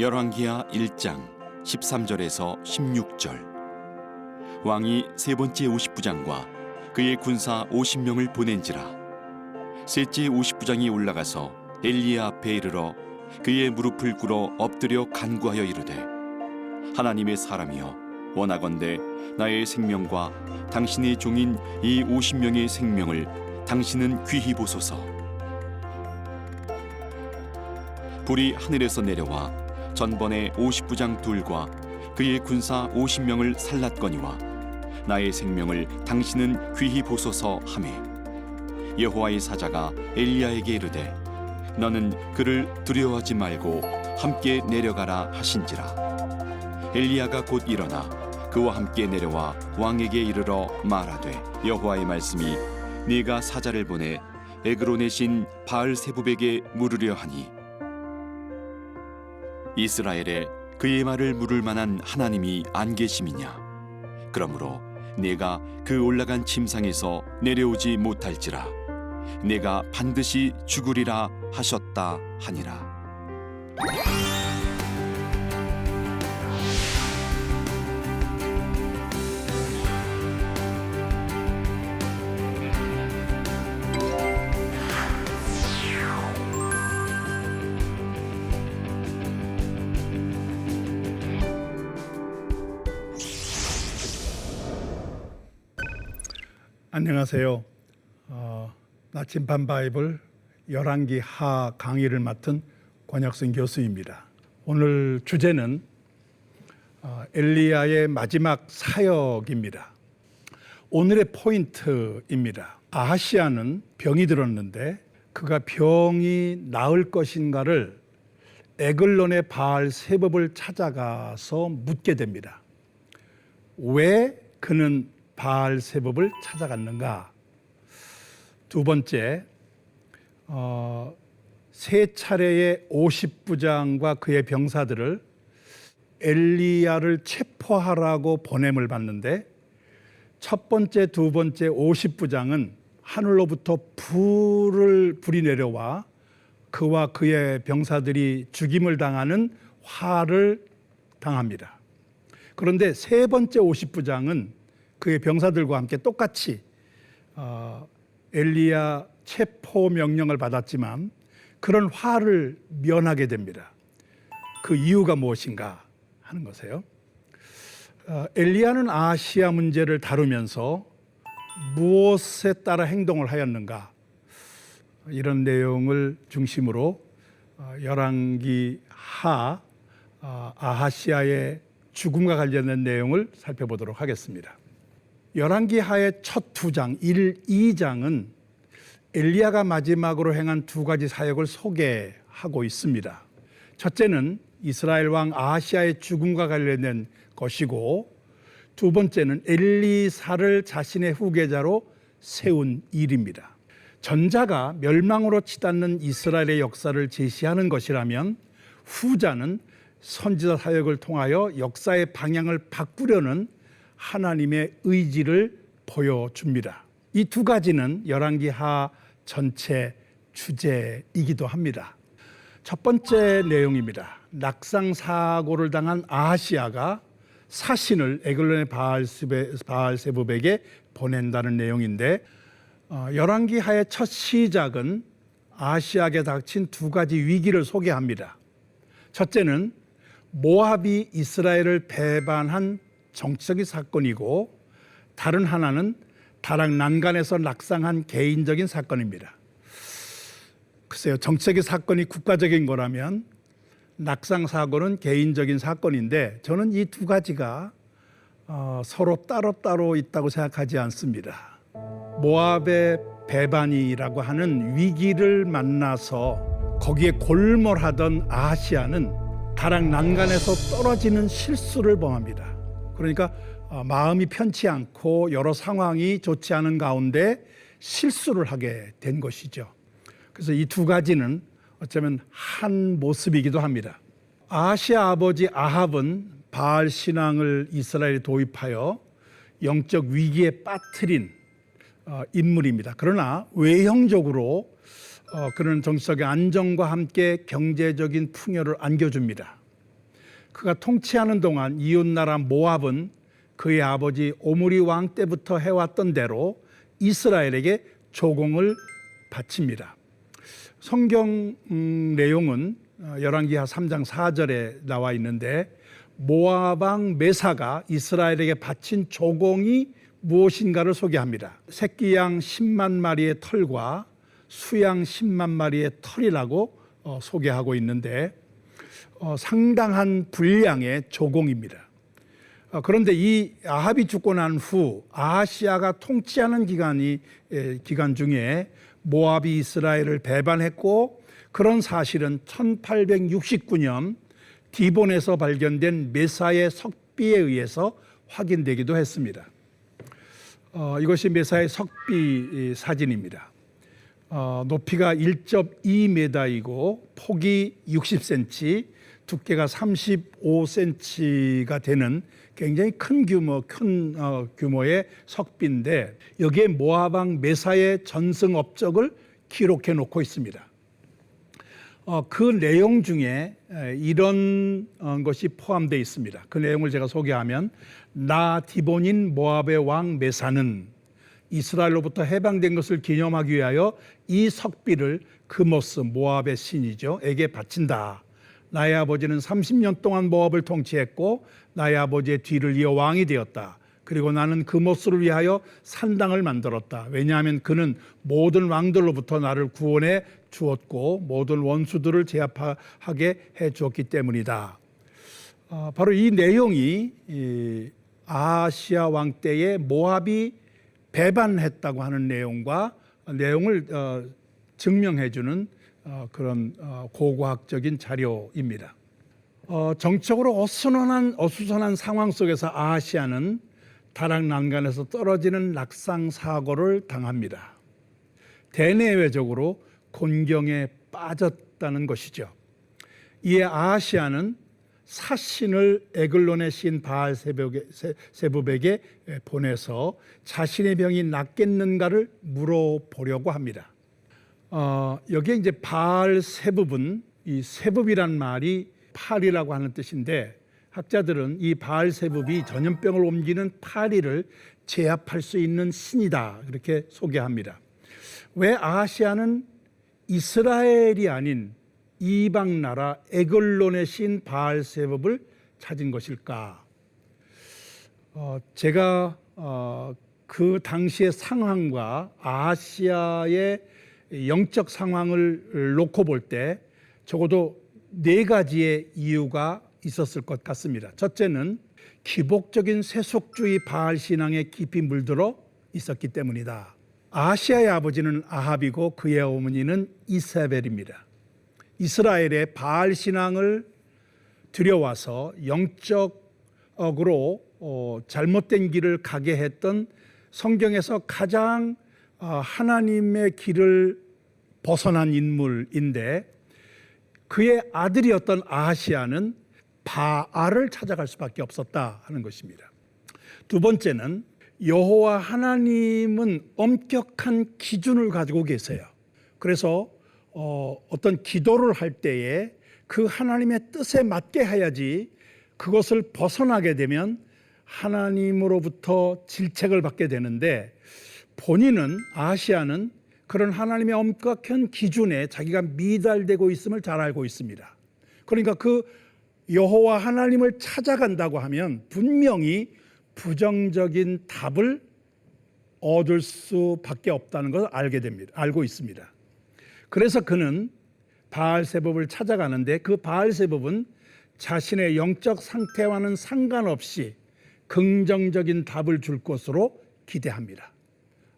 열왕기하 1장 13절에서 16절. 왕이 세 번째 50부장과 그의 군사 50명을 보낸지라. 셋째 50부장이 올라가서 엘리야 앞에 이르러 그의 무릎을 꿇어 엎드려 간구하여 이르되 하나님의 사람이여 원하건대 나의 생명과 당신의 종인 이 50명의 생명을 당신은 귀히 보소서. 불이 하늘에서 내려와 전번에 50부장 둘과 그의 군사 50명을 살랐거니와 나의 생명을 당신은 귀히 보소서 하매 여호와의 사자가 엘리야에게 이르되 너는 그를 두려워하지 말고 함께 내려가라 하신지라. 엘리야가 곧 일어나 그와 함께 내려와 왕에게 이르러 말하되 여호와의 말씀이 네가 사자를 보내 에그론의 신 바알 세부백에 물으려 하니 이스라엘에 그의 말을 물을 만한 하나님이 안 계심이냐? 그러므로 내가 그 올라간 침상에서 내려오지 못할지라. 내가 반드시 죽으리라 하셨다 하니라 안녕하세요. 어, 나침반 바이블 열왕기 하 강의를 맡은 권혁선 교수입니다. 오늘 주제는 어, 엘리야의 마지막 사역입니다. 오늘의 포인트입니다. 아하시아는 병이 들었는데 그가 병이 나을 것인가를 에글론의 바알 세법을 찾아가서 묻게 됩니다. 왜 그는 바알 세법을 찾아갔는가? 두 번째, 어, 세 차례의 50부장과 그의 병사들을 엘리야를 체포하라고 보냄을 받는데 첫 번째, 두 번째 50부장은 하늘로부터 불을 불이 내려와 그와 그의 병사들이 죽임을 당하는 화를 당합니다. 그런데 세 번째 50부장은 그의 병사들과 함께 똑같이 어, 엘리야 체포 명령을 받았지만 그런 화를 면하게 됩니다. 그 이유가 무엇인가 하는 것이에요. 어, 엘리야는 아시아 문제를 다루면서 무엇에 따라 행동을 하였는가 이런 내용을 중심으로 어, 열왕기 하 어, 아하시아의 죽음과 관련된 내용을 살펴보도록 하겠습니다. 열왕기 하의 첫 두 장, 1, 2장은 엘리야가 마지막으로 행한 두 가지 사역을 소개하고 있습니다. 첫째는 이스라엘 왕 아하시아의 죽음과 관련된 것이고 두 번째는 엘리사를 자신의 후계자로 세운 일입니다. 전자가 멸망으로 치닫는 이스라엘의 역사를 제시하는 것이라면 후자는 선지자 사역을 통하여 역사의 방향을 바꾸려는 하나님의 의지를 보여줍니다. 이 두 가지는 열왕기하 전체 주제이기도 합니다. 첫 번째 내용입니다. 낙상 사고를 당한 아하시아가 사신을 에글론의 바알세부백에 보낸다는 내용인데 어, 열왕기 하의 첫 시작은 아시아에 닥친 두 가지 위기를 소개합니다. 첫째는 모압이 이스라엘을 배반한 정치적인 사건이고 다른 하나는 다락 난간에서 낙상한 개인적인 사건입니다. 글쎄요, 정치적인 사건이 국가적인 거라면 낙상 사고는 개인적인 사건인데 저는 이 두 가지가 어, 서로 따로따로 있다고 생각하지 않습니다. 모압의 배반이라고 하는 위기를 만나서 거기에 골몰하던 아시아는 다락 난간에서 떨어지는 실수를 범합니다. 그러니까 어, 마음이 편치 않고 여러 상황이 좋지 않은 가운데 실수를 하게 된 것이죠. 그래서 이 두 가지는 어쩌면 한 모습이기도 합니다. 아시아 아버지 아합은 바알 신앙을 이스라엘에 도입하여 영적 위기에 빠뜨린 어, 인물입니다. 그러나 외형적으로 어, 그런 정치적인 안정과 함께 경제적인 풍요를 안겨줍니다. 그가 통치하는 동안 이웃 나라 모압은 그의 아버지 오므리 왕 때부터 해왔던 대로 이스라엘에게 조공을 바칩니다. 성경 음, 내용은 어, 열왕기하 3장 4절에 나와 있는데 모압 왕 메사가 이스라엘에게 바친 조공이 무엇인가를 소개합니다. 새끼 양 10만 마리의 털과 수양 10만 마리의 털이라고 어, 소개하고 있는데 어, 상당한 분량의 조공입니다. 어, 그런데 이 아합이 죽고 난 후 아하시아가 통치하는 기간이 에, 기간 중에 모압이 이스라엘을 배반했고 그런 사실은 1869년 디본에서 발견된 메사의 석비에 의해서 확인되기도 했습니다. 어, 이것이 메사의 석비 사진입니다. 어, 높이가 1.2m이고 폭이 60cm, 두께가 35cm가 되는 굉장히 큰 규모, 큰 어, 규모의 석비인데 여기에 모아방 메사의 전승 업적을 기록해 놓고 있습니다. 어, 그 내용 중에 에, 이런 어, 것이 포함되어 있습니다. 그 내용을 제가 소개하면 나 디본인 모압의 왕 메사는 이스라엘로부터 해방된 것을 기념하기 위하여 이 석비를 그모스 모압의 신이죠 에게 바친다. 나의 아버지는 30년 동안 모압을 통치했고 나의 아버지의 뒤를 이어 왕이 되었다. 그리고 나는 그모스를 위하여 산당을 만들었다. 왜냐하면 그는 모든 왕들로부터 나를 구원해 주었고 모든 원수들을 제압하게 해 주었기 때문이다. 어, 바로 이 내용이 이 아시아 왕 때에 모압이 배반했다고 하는 내용과 내용을 어, 증명해주는 어, 그런 어, 고고학적인 자료입니다. 어, 정적으로 어수선한 어수선한 상황 속에서 아시아는 다락 난간에서 떨어지는 낙상 사고를 당합니다. 대내외적으로 곤경에 빠졌다는 것이죠. 이에 아시아는 사신을 에글론의 신 바알 세부백에 보내서 자신의 병이 낫겠는가를 물어보려고 합니다. 어, 여기에 이제 바알 세부분, 이 세부이란 말이 팔이라고 하는 뜻인데 학자들은 이 바알 세부이 전염병을 옮기는 파리를 제압할 수 있는 신이다 그렇게 소개합니다. 왜 아시아는 이스라엘이 아닌 이방 나라 에글론의 신 바알세법을 찾은 것일까? 어, 제가 어, 그 당시의 상황과 아시아의 영적 상황을 놓고 볼 때 적어도 네 가지의 이유가 있었을 것 같습니다. 첫째는 기복적인 세속주의 바알 신앙에 깊이 물들어 있었기 때문이다. 아시아의 아버지는 아합이고 그의 어머니는 이세벨입니다. 이스라엘의 바알 신앙을 들여와서 영적으로 어, 잘못된 길을 가게 했던 성경에서 가장 어, 하나님의 길을 벗어난 인물인데 그의 아들이었던 아하시아는 바알을 찾아갈 수밖에 없었다 하는 것입니다. 두 번째는 여호와 하나님은 엄격한 기준을 가지고 계세요. 그래서 어, 어떤 기도를 할 때에 그 하나님의 뜻에 맞게 해야지 그것을 벗어나게 되면 하나님으로부터 질책을 받게 되는데 본인은 아시아는 그런 하나님의 엄격한 기준에 자기가 미달되고 있음을 잘 알고 있습니다. 그러니까 그 여호와 하나님을 찾아간다고 하면 분명히 부정적인 답을 얻을 수밖에 없다는 것을 알게 됩니다. 알고 있습니다. 그래서 그는 바알세법을 찾아가는데 그 바알세법은 자신의 영적 상태와는 상관없이 긍정적인 답을 줄 것으로 기대합니다.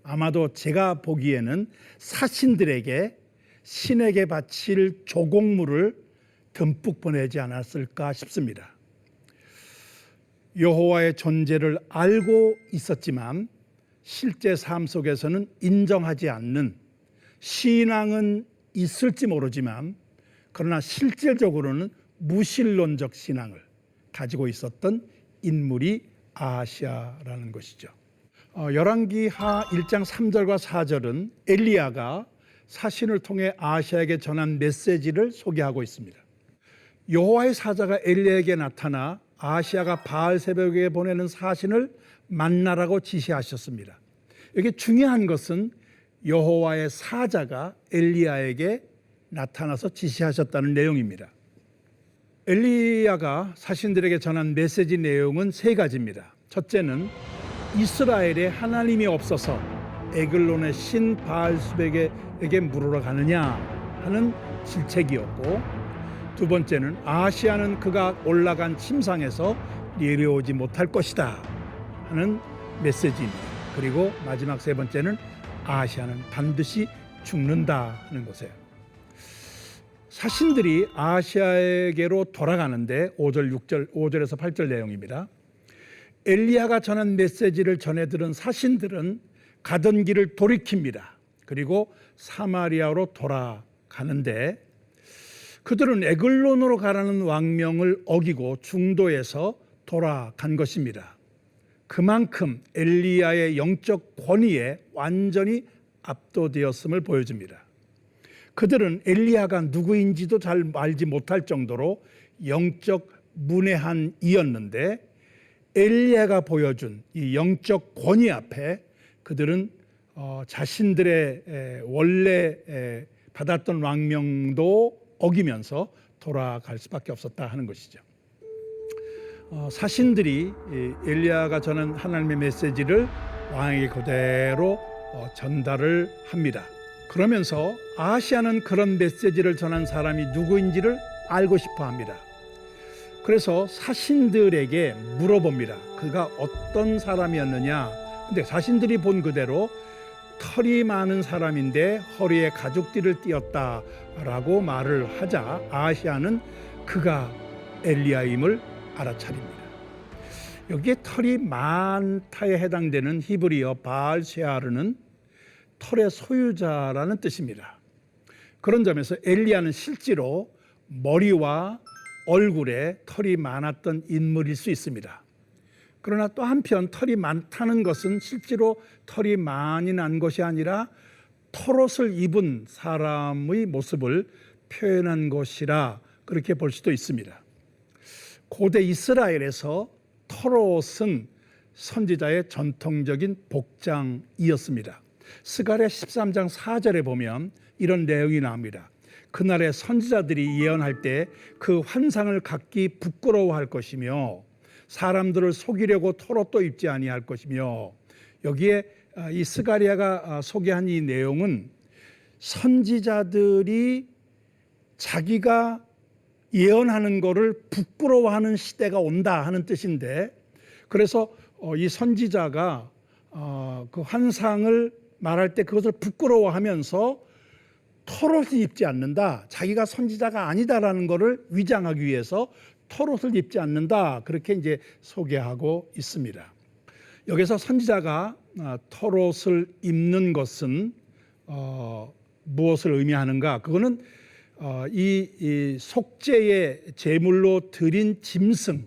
아마도 제가 보기에는 사신들에게 신에게 바칠 조공물을 듬뿍 보내지 않았을까 싶습니다. 여호와의 존재를 알고 있었지만 실제 삶 속에서는 인정하지 않는 신앙은 있을지 모르지만 그러나 실질적으로는 무신론적 신앙을 가지고 있었던 인물이 아시아라는 것이죠. 어, 열왕기하 1장 3절과 4절은 엘리야가 사신을 통해 아시아에게 전한 메시지를 소개하고 있습니다. 여호와의 사자가 엘리야에게 나타나 아시아가 바알 새벽에 보내는 사신을 만나라고 지시하셨습니다. 여기 중요한 것은 여호와의 사자가 엘리야에게 나타나서 지시하셨다는 내용입니다. 엘리야가 사신들에게 전한 메시지 내용은 세 가지입니다. 첫째는 이스라엘에 하나님이 없어서 에글론의 신 바알스백에게 물으러 가느냐 하는 질책이었고 두 번째는 아시아는 그가 올라간 침상에서 내려오지 못할 것이다 하는 메시지입니다. 그리고 마지막 세 번째는 아시아는 반드시 죽는다 하는 것이에요. 사신들이 아시아에게로 돌아가는데 5절, 6절, 5절에서 8절 내용입니다. 엘리야가 전한 메시지를 전해 들은 사신들은 가던 길을 돌이킵니다. 그리고 사마리아로 돌아가는데 그들은 에글론으로 가라는 왕명을 어기고 중도에서 돌아간 것입니다. 그만큼 엘리야의 영적 권위에 완전히 압도되었음을 보여줍니다. 그들은 엘리야가 누구인지도 잘 알지 못할 정도로 영적 문외한 이었는데 엘리야가 보여준 이 영적 권위 앞에 그들은 어, 자신들의 에, 원래 에, 받았던 왕명도 어기면서 돌아갈 수밖에 없었다 하는 것이죠. 어, 사신들이 이 엘리야가 전한 하나님의 메시지를 왕에게 그대로 어, 전달을 합니다. 그러면서 아시아는 그런 메시지를 전한 사람이 누구인지를 알고 싶어 합니다. 그래서 사신들에게 물어봅니다. 그가 어떤 사람이었느냐. 근데 사신들이 본 그대로 털이 많은 사람인데 허리에 가죽띠를 띄었다라고 말을 하자 아시아는 그가 엘리야임을 알아차립니다. 여기에 털이 많다에 해당되는 히브리어 바알세아르는 털의 소유자라는 뜻입니다. 그런 점에서 엘리야는 실제로 머리와 얼굴에 털이 많았던 인물일 수 있습니다. 그러나 또 한편 털이 많다는 것은 실제로 털이 많이 난 것이 아니라 털옷을 입은 사람의 모습을 표현한 것이라 그렇게 볼 수도 있습니다. 고대 이스라엘에서 털옷은 선지자의 전통적인 복장이었습니다. 스가랴 13장 4절에 보면 이런 내용이 나옵니다. 그날에 선지자들이 예언할 때 그 환상을 갖기 부끄러워할 것이며 사람들을 속이려고 털옷도 입지 아니할 것이며 여기에 아, 이 스가리아가 아, 소개한 이 내용은 선지자들이 자기가 예언하는 것을 부끄러워하는 시대가 온다 하는 뜻인데 그래서 어, 이 선지자가 어, 그 환상을 말할 때 그것을 부끄러워하면서 털옷을 입지 않는다. 자기가 선지자가 아니다라는 것을 위장하기 위해서 털옷을 입지 않는다. 그렇게 이제 소개하고 있습니다. 여기서 선지자가 아, 털옷을 입는 것은 어, 무엇을 의미하는가? 그거는 어, 이, 이 속죄의 제물로 드린 짐승,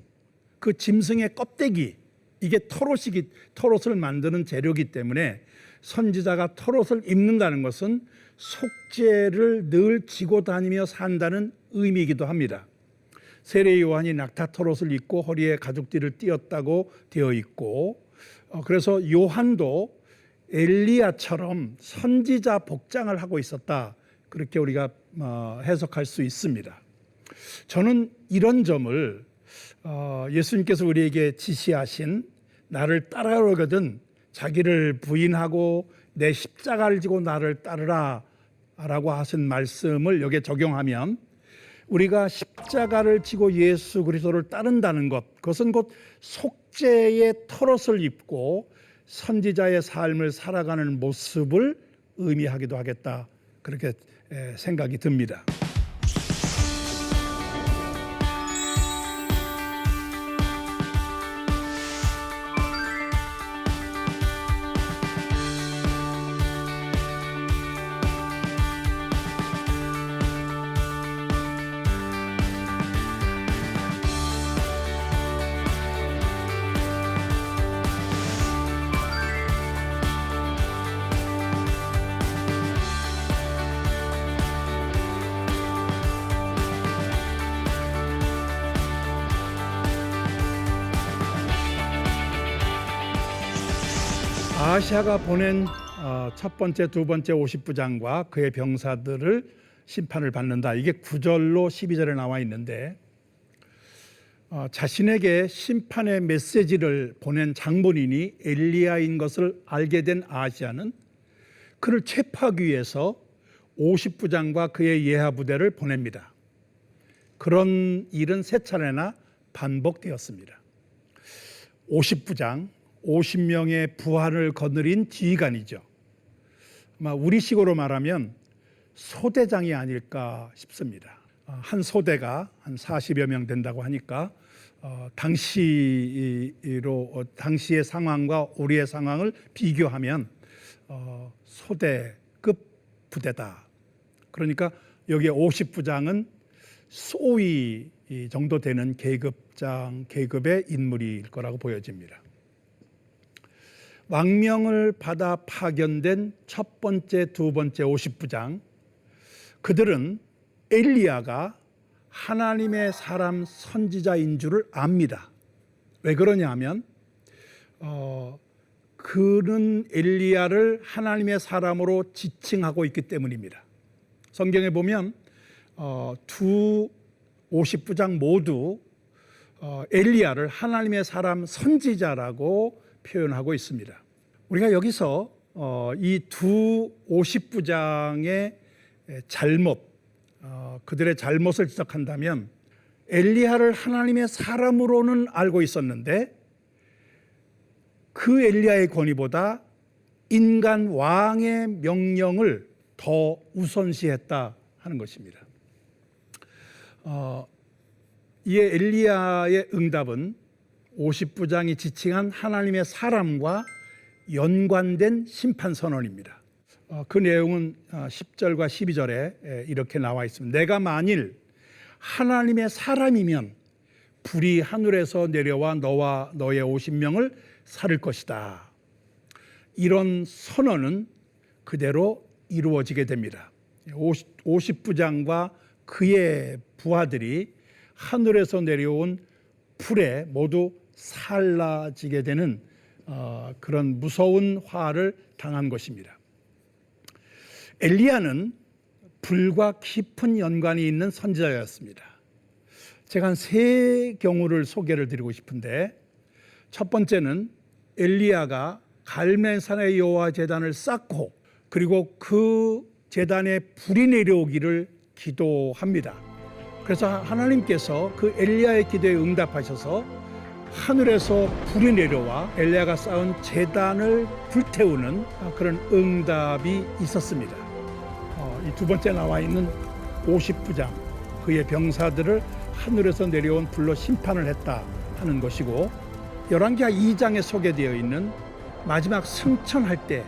그 짐승의 껍데기 이게 털옷이기 털옷을 만드는 재료기 때문에 선지자가 털옷을 입는다는 것은 속죄를 늘 지고 다니며 산다는 의미이기도 합니다. 세례 요한이 낙타 털옷을 입고 허리에 가죽띠를 띄었다고 되어 있고 어, 그래서 요한도 엘리야처럼 선지자 복장을 하고 있었다 그렇게 우리가 어, 해석할 수 있습니다. 저는 이런 점을 어, 예수님께서 우리에게 지시하신 나를 따라오거든 자기를 부인하고 내 십자가를 지고 나를 따르라 라고 하신 말씀을 여기에 적용하면 우리가 십자가를 지고 예수 그리스도를 따른다는 것 그것은 곧 속죄의 털옷을 입고 선지자의 삶을 살아가는 모습을 의미하기도 하겠다 그렇게 생각이 듭니다. 아시아가 보낸 어, 첫 번째, 두 번째 50부장과 그의 병사들을 심판을 받는다. 이게 9절로 12절에 나와 있는데 어, 자신에게 심판의 메시지를 보낸 장본인이 엘리야인 것을 알게 된 아시아는 그를 체포하기 위해서 50부장과 그의 예하 부대를 보냅니다. 그런 일은 세 차례나 반복되었습니다. 50부장, 50명의 부하를 거느린 지휘관이죠. 아마 우리식으로 말하면 소대장이 아닐까 싶습니다. 어, 한 소대가 한 40여 명 된다고 하니까 어, 당시로 어, 당시의 상황과 우리의 상황을 비교하면 어, 소대급 부대다. 그러니까 여기에 50부장은 소위 이 정도 되는 계급장 계급의 인물일 거라고 보여집니다. 왕명을 받아 파견된 첫 번째, 두 번째 50부장 그들은 엘리야가 하나님의 사람 선지자인 줄을 압니다. 왜 그러냐면 어, 그는 엘리야를 하나님의 사람으로 지칭하고 있기 때문입니다. 성경에 보면 어, 두 50부장 모두 어, 엘리야를 하나님의 사람 선지자라고 표현하고 있습니다. 우리가 여기서 어, 이두 50부장의 잘못, 어, 그들의 잘못을 지적한다면 엘리야를 하나님의 사람으로는 알고 있었는데 그 엘리야의 권위보다 인간 왕의 명령을 더 우선시했다 하는 것입니다. 어, 이에 엘리야의 응답은 50부장이 지칭한 하나님의 사람과 연관된 심판 선언입니다. 어, 그 내용은 어, 10절과 12절에 이렇게 나와 있습니다. 내가 만일 하나님의 사람이면 불이 하늘에서 내려와 너와 너의 50명을 살을 것이다. 이런 선언은 그대로 이루어지게 됩니다. 50 부장과 그의 부하들이 하늘에서 내려온 불에 모두 살라지게 되는 어, 그런 무서운 화를 당한 것입니다. 엘리야는 불과 깊은 연관이 있는 선지자였습니다. 제가 한 세 경우를 소개를 드리고 싶은데 첫 번째는 엘리야가 갈멜산의 여호와 제단을 쌓고 그리고 그 제단에 불이 내려오기를 기도합니다. 그래서 하나님께서 그 엘리야의 기도에 응답하셔서 하늘에서 불이 내려와 엘리야가 쌓은 제단을 불태우는 그런 응답이 있었습니다. 어, 이두 번째 나와 있는 50부장 그의 병사들을 하늘에서 내려온 불로 심판을 했다 하는 것이고 열왕기하 2장에 소개되어 있는 마지막 승천할 때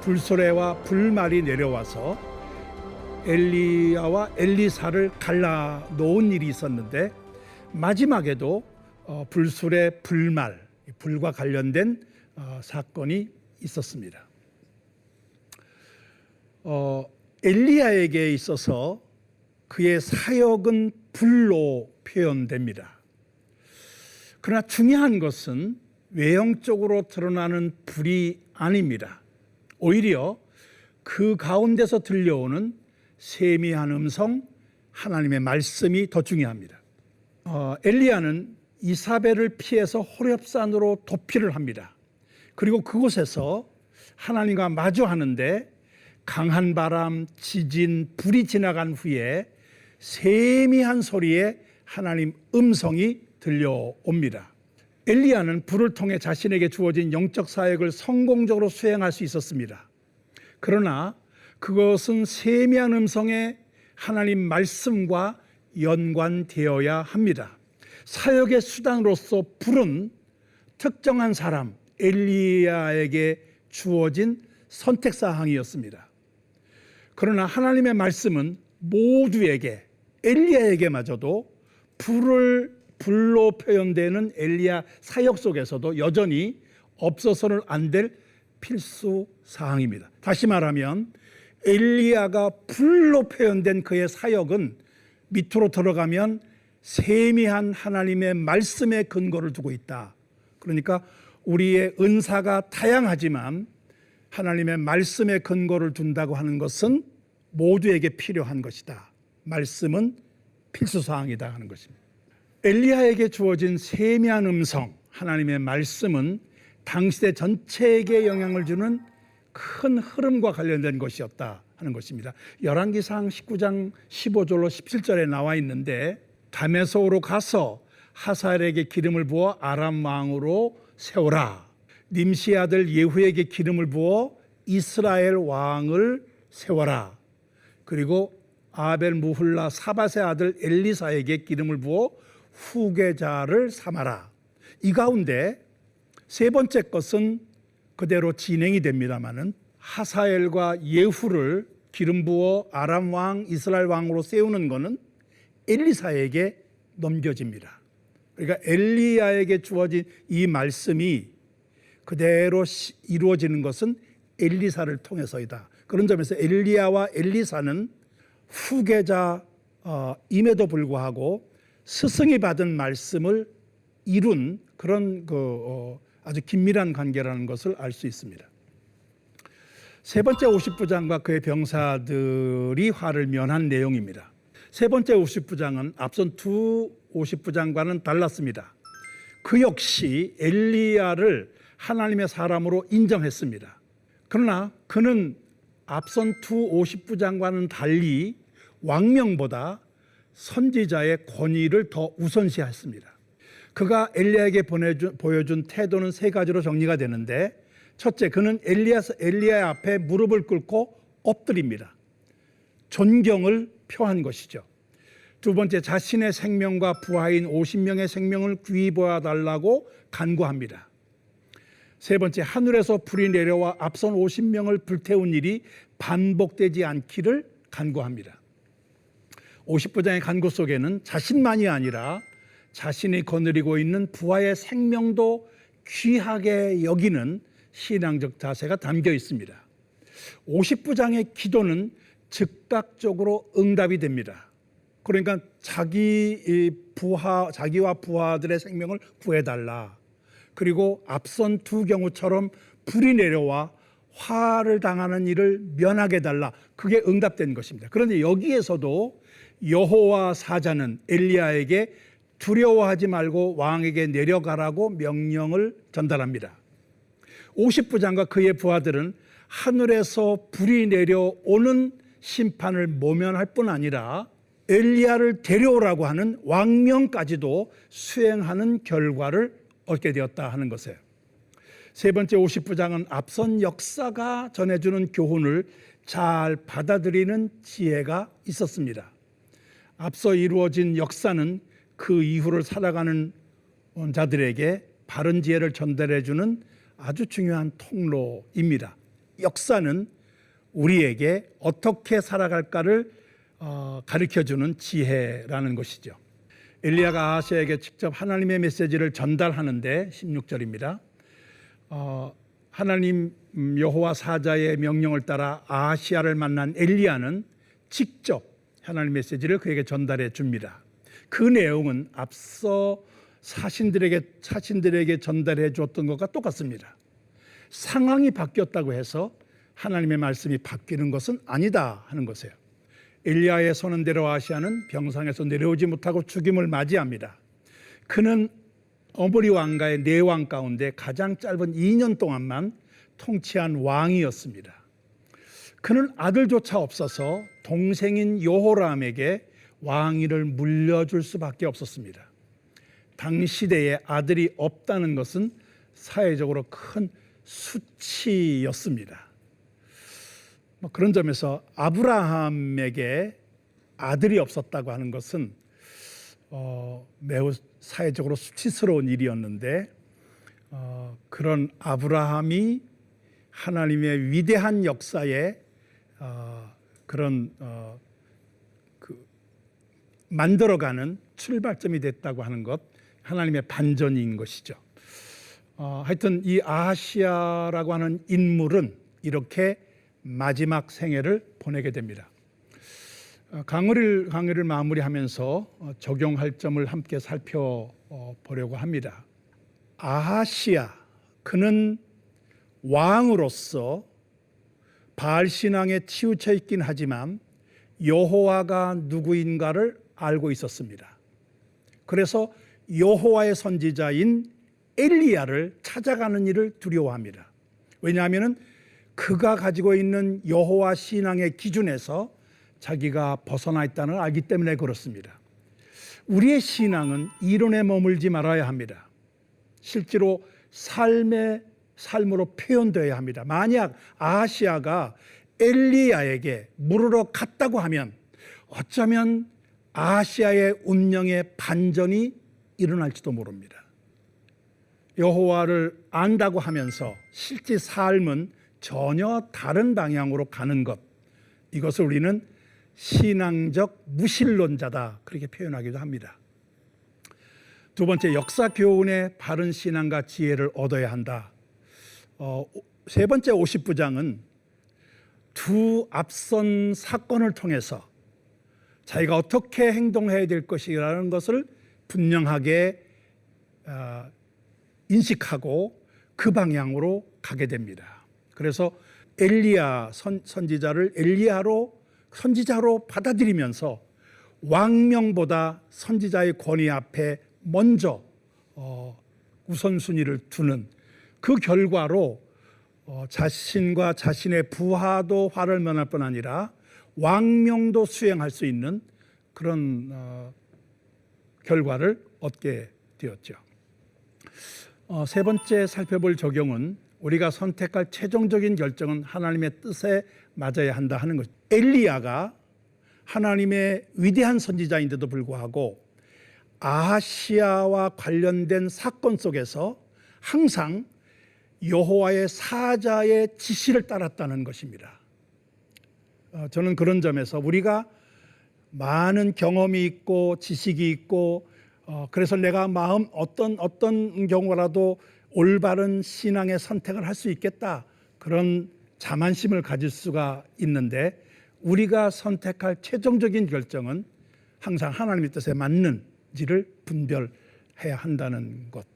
불소래와 불말이 내려와서 엘리야와 엘리사를 갈라 놓은 일이 있었는데 마지막에도 어, 불술의 불말, 불과 관련된 어, 사건이 있었습니다. 어, 엘리야에게 있어서 그의 사역은 불로 표현됩니다. 그러나 중요한 것은 외형적으로 드러나는 불이 아닙니다. 오히려 그 가운데서 들려오는 세미한 음성, 하나님의 말씀이 더 중요합니다. 어, 엘리야는 이사벨을 피해서 호렙산으로 도피를 합니다. 그리고 그곳에서 하나님과 마주하는데 강한 바람, 지진, 불이 지나간 후에 세미한 소리에 하나님 음성이 들려옵니다. 엘리야는 불을 통해 자신에게 주어진 영적 사역을 성공적으로 수행할 수 있었습니다. 그러나 그것은 세미한 음성에 하나님 말씀과 연관되어야 합니다. 사역의 수단으로서 불은 특정한 사람 엘리야에게 주어진 선택 사항이었습니다. 그러나 하나님의 말씀은 모두에게 엘리야에게마저도 불을 불로 표현되는 엘리야 사역 속에서도 여전히 없어서는 안 될 필수 사항입니다. 다시 말하면 엘리야가 불로 표현된 그의 사역은 밑으로 들어가면 세미한 하나님의 말씀에 근거를 두고 있다. 그러니까 우리의 은사가 다양하지만 하나님의 말씀에 근거를 둔다고 하는 것은 모두에게 필요한 것이다. 말씀은 필수 사항이다 하는 것입니다. 엘리야에게 주어진 세미한 음성, 하나님의 말씀은 당시대 전체에게 영향을 주는 큰 흐름과 관련된 것이었다 하는 것입니다. 열왕기상 19장 15절로 17절에 나와 있는데 다메소로 가서 하사엘에게 기름을 부어 아람 왕으로 세우라. 님시 아들 예후에게 기름을 부어 이스라엘 왕을 세워라. 그리고 아벨 무훌라 사바세 아들 엘리사에게 기름을 부어 후계자를 삼아라. 이 가운데 세 번째 것은 그대로 진행이 됩니다마는 하사엘과 예후를 기름 부어 아람 왕 이스라엘 왕으로 세우는 것은 엘리사에게 넘겨집니다. 그러니까 엘리야에게 주어진 이 말씀이 그대로 시- 이루어지는 것은 엘리사를 통해서이다. 그런 점에서 엘리야와 엘리사는 후계자임에도 불구하고 스승이 받은 말씀을 이룬 그런 그 어, 아주 긴밀한 관계라는 것을 알 수 있습니다. 세 번째 50부장과 그의 병사들이 화를 면한 내용입니다. 세 번째 50부장은 앞선 두 50부장과는 달랐습니다. 그 역시 엘리야를 하나님의 사람으로 인정했습니다. 그러나 그는 앞선 두 50부장과는 달리 왕명보다 선지자의 권위를 더 우선시했습니다. 그가 엘리야에게 보내준, 보여준 태도는 세 가지로 정리가 되는데 첫째, 그는 엘리야, 엘리야 앞에 무릎을 꿇고 엎드립니다. 존경을 표한 것이죠. 두 번째, 자신의 생명과 부하인 50명의 생명을 귀히 보아 달라고 간구합니다. 세 번째, 하늘에서 불이 내려와 앞선 50명을 불태운 일이 반복되지 않기를 간구합니다. 50부장의 간구 속에는 자신만이 아니라 자신이 거느리고 있는 부하의 생명도 귀하게 여기는 신앙적 자세가 담겨 있습니다. 50부장의 기도는 즉각적으로 응답이 됩니다. 그러니까 자기 이 부하 자기와 부하들의 생명을 구해달라. 그리고 앞선 두 경우처럼 불이 내려와 화를 당하는 일을 면하게 달라. 그게 응답된 것입니다. 그런데 여기에서도 여호와 사자는 엘리야에게 두려워하지 말고 왕에게 내려가라고 명령을 전달합니다. 50부장과 그의 부하들은 하늘에서 불이 내려오는 심판을 모면할 뿐 아니라 엘리야를 데려오라고 하는 왕명까지도 수행하는 결과를 얻게 되었다 하는 것이에요. 세 번째 50부장은 앞선 역사가 전해주는 교훈을 잘 받아들이는 지혜가 있었습니다. 앞서 이루어진 역사는 그 이후를 살아가는 자들에게 바른 지혜를 전달해 주는 아주 중요한 통로입니다. 역사는 우리에게 어떻게 살아갈까를 어, 가르쳐 주는 지혜라는 것이죠. 엘리야가 아하시아에게 직접 하나님의 메시지를 전달하는데 16절입니다. 어, 하나님 음, 여호와 사자의 명령을 따라 아하시아를 만난 엘리야는 직접 하나님 메시지를 그에게 전달해 줍니다. 그 내용은 앞서 사신들에게 사신들에게 전달해 줬던 것과 똑같습니다. 상황이 바뀌었다고 해서 하나님의 말씀이 바뀌는 것은 아니다 하는 것이에요. 엘리야의 선언대로 아시아는 병상에서 내려오지 못하고 죽임을 맞이합니다. 그는 어머리 왕가의 네 왕 가운데 가장 짧은 2년 동안만 통치한 왕이었습니다. 그는 아들조차 없어서 동생인 요호람에게 왕위를 물려줄 수밖에 없었습니다. 당 시대에 아들이 없다는 것은 사회적으로 큰 수치였습니다. 뭐 그런 점에서 아브라함에게 아들이 없었다고 하는 것은 어, 매우 사회적으로 수치스러운 일이었는데 어, 그런 아브라함이 하나님의 위대한 역사에 어, 그런 어, 그 만들어가는 출발점이 됐다고 하는 것 하나님의 반전인 것이죠. 어, 하여튼 이 아하시아라고 하는 인물은 이렇게 마지막 생애를 보내게 됩니다. 어, 강의를 강의를 마무리하면서 어, 적용할 점을 함께 살펴보려고 합니다. 아하시아 그는 왕으로서 바알 신앙에 치우쳐 있긴 하지만 여호와가 누구인가를 알고 있었습니다. 그래서 여호와의 선지자인 엘리야를 찾아가는 일을 두려워합니다. 왜냐하면 그가 가지고 있는 여호와 신앙의 기준에서 자기가 벗어나 있다는 걸 알기 때문에 그렇습니다. 우리의 신앙은 이론에 머물지 말아야 합니다. 실제로 삶의 삶으로 표현되어야 합니다. 만약 아시아가 엘리야에게 물으러 갔다고 하면 어쩌면 아시아의 운명의 반전이 일어날지도 모릅니다. 여호와를 안다고 하면서 실제 삶은 전혀 다른 방향으로 가는 것. 이것을 우리는 신앙적 무신론자다 그렇게 표현하기도 합니다. 두 번째 역사 교훈의 바른 신앙과 지혜를 얻어야 한다. 어, 세 번째 50부장은 두 앞선 사건을 통해서 자기가 어떻게 행동해야 될 것이라는 것을 분명하게 어, 인식하고 그 방향으로 가게 됩니다. 그래서 엘리야 선, 선지자를 엘리야로 선지자로 받아들이면서 왕명보다 선지자의 권위 앞에 먼저 어, 우선순위를 두는 그 결과로 어, 자신과 자신의 부하도 화를 면할 뿐 아니라 왕명도 수행할 수 있는 그런 어, 결과를 얻게 되었죠. 어, 세 번째 살펴볼 적용은 우리가 선택할 최종적인 결정은 하나님의 뜻에 맞아야 한다 하는 것. 엘리야가 하나님의 위대한 선지자인데도 불구하고 아하시아와 관련된 사건 속에서 항상 여호와의 사자의 지시를 따랐다는 것입니다. 어, 저는 그런 점에서 우리가 많은 경험이 있고 지식이 있고 어, 그래서 내가 마음 어떤 어떤 경우라도 올바른 신앙의 선택을 할 수 있겠다 그런 자만심을 가질 수가 있는데 우리가 선택할 최종적인 결정은 항상 하나님의 뜻에 맞는지를 분별해야 한다는 것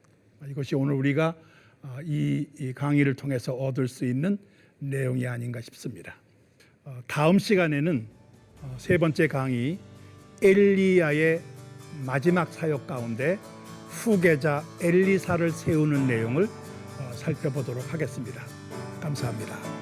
이것이 오늘 우리가 어, 이, 이 강의를 통해서 얻을 수 있는 내용이 아닌가 싶습니다. 어, 다음 시간에는 어, 세 번째 강의 엘리야의 마지막 사역 가운데 후계자 엘리사를 세우는 내용을 어, 살펴보도록 하겠습니다. 감사합니다.